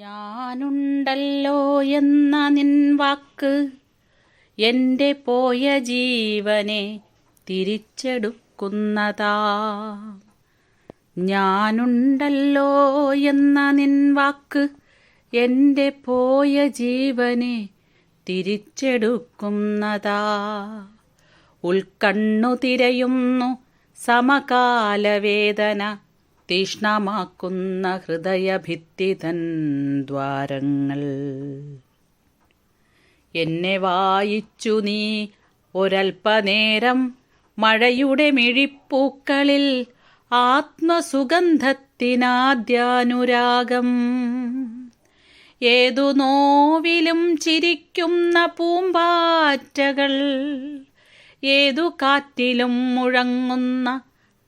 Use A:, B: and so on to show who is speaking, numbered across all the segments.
A: ഞാനുണ്ടല്ലോ എന്ന നിൻ വാക്ക് എന്റെ പോയ ജീവനെ തിരിച്ചെടുക്കുന്നതാ. ഞാനുണ്ടല്ലോ എന്ന നിൻ വാക്ക് എന്റെ പോയ ജീവനെ തിരിച്ചെടുക്കുന്നതാ. ഉൾക്കണ്ണു തിരയുന്നു സമകാലവേദന തീഷ്ണമാക്കുന്ന ഹൃദയഭിത്തി തൻ ദ്വാരങ്ങൾ എന്നെ വായിച്ചു നീ ഒരൽപ്പനേരം മഴയുടെ മിഴിപ്പൂക്കളിൽ ആത്മസുഗന്ധത്തിനാദ്യാനുരാഗം ഏതു നോവിലും ചിരിക്കുന്ന പൂമ്പാറ്റകൾ ഏതു കാറ്റിലും മുഴങ്ങുന്ന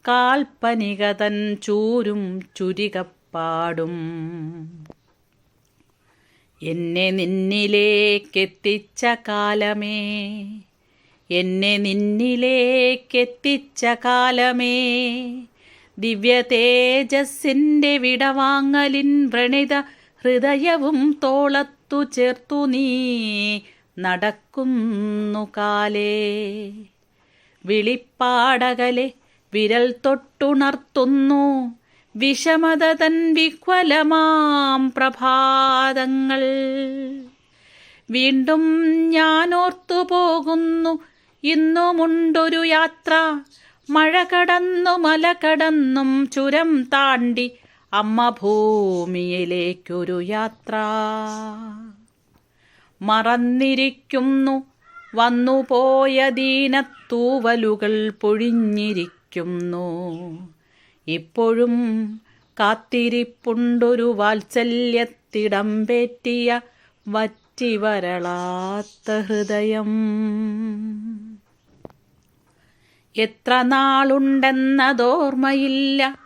A: കാൽപ്പനികതൻ ചൂരും ചുരികപ്പാടും. എന്നെ നിന്നിലേക്കെത്തിച്ച കാലമേ എന്നെ നിന്നിലേക്കെത്തിച്ച കാലമേ ദിവ്യ തേജസ്സിന്റെ വിടവാങ്ങലിൻ വ്രണിത ഹൃദയവും തോളത്തു ചേർത്തു നീ നടക്കുന്നു കാലേ വിളിപ്പാടകലെ വിരൽ തൊട്ടുണർത്തുന്നു. വിഷമത തൻ വിഹ്വലമാം പ്രഭാതങ്ങൾ. വീണ്ടും ഞാനോർത്തു പോകുന്നു. ഇന്നുമുണ്ടൊരു യാത്ര. മഴ കടന്നു മല കടന്നും ചുരം താണ്ടി അമ്മ ഭൂമിയിലേക്കൊരു യാത്ര. മറന്നിരിക്കുന്നു. വന്നുപോയ ദീനത്തൂവലുകൾ പൊഴിഞ്ഞിരിക്കുന്നു. ഇപ്പോഴും കാത്തിരിപ്പുണ്ടൊരു വാത്സല്യത്തിടം പേറ്റിയ വറ്റിവരളാത്ത ഹൃദയം. എത്ര നാളുണ്ടെന്നതോർമ്മയില്ല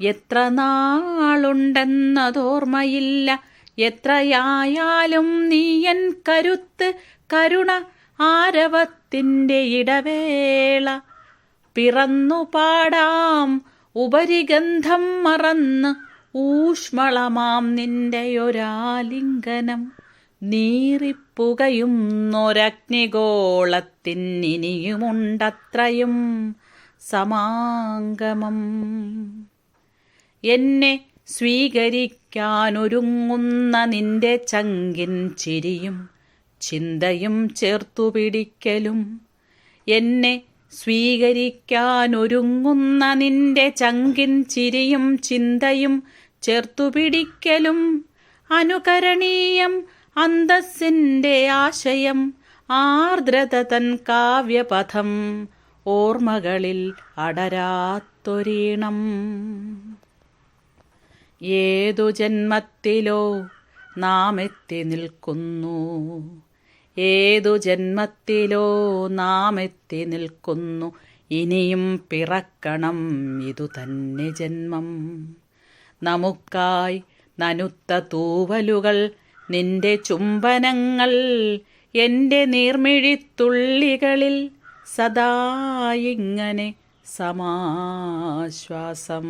A: എത്ര നാളുണ്ടെന്നതോർമ്മയില്ല എത്രയായാലും നീയൻ കരുത്ത് കരുണ ആരവത്തിന്റെ ഇടവേള. പിറന്നു പാടാം ഉപരിഗന്ധം മറന്ന് ഊഷ്മളമാം നിന്റെയൊരാലിംഗനം ഇനിയുമുണ്ടത്രയും സമാംഗമം. എന്നെ സ്വീകരിക്കാനൊരുങ്ങുന്ന നിന്റെ ചങ്കിൻ ചിരിയും ചിന്തയും ചേർത്തു പിടിക്കലും എന്നെ സ്വീകരിക്കാനൊരുങ്ങുന്ന നിന്റെ ചങ്കിൻ ചിരിയും ചിന്തയും ചേർത്തു പിടിക്കലും അനുകരണീയം അന്തസ്സിന്റെ ആശയം ആർദ്രത തൻ കാവ്യപഥം ഓർമ്മകളിൽ അടരാത്തൊരീണം. ഏതു ജന്മത്തിലോ നാം എത്തി നിൽക്കുന്നു. ഏതു ജന്മത്തിലോ നാം എത്തി നിൽക്കുന്നു. ഇനിയും പിറക്കണം ഇതു തന്നെ ജന്മം. നമുക്കായി നനുത്ത തൂവലുകൾ നിന്റെ ചുംബനങ്ങൾ എന്റെ നീർമിഴിത്തുള്ളികളിൽ സദാ ഇങ്ങനെ സമാശ്വാസം.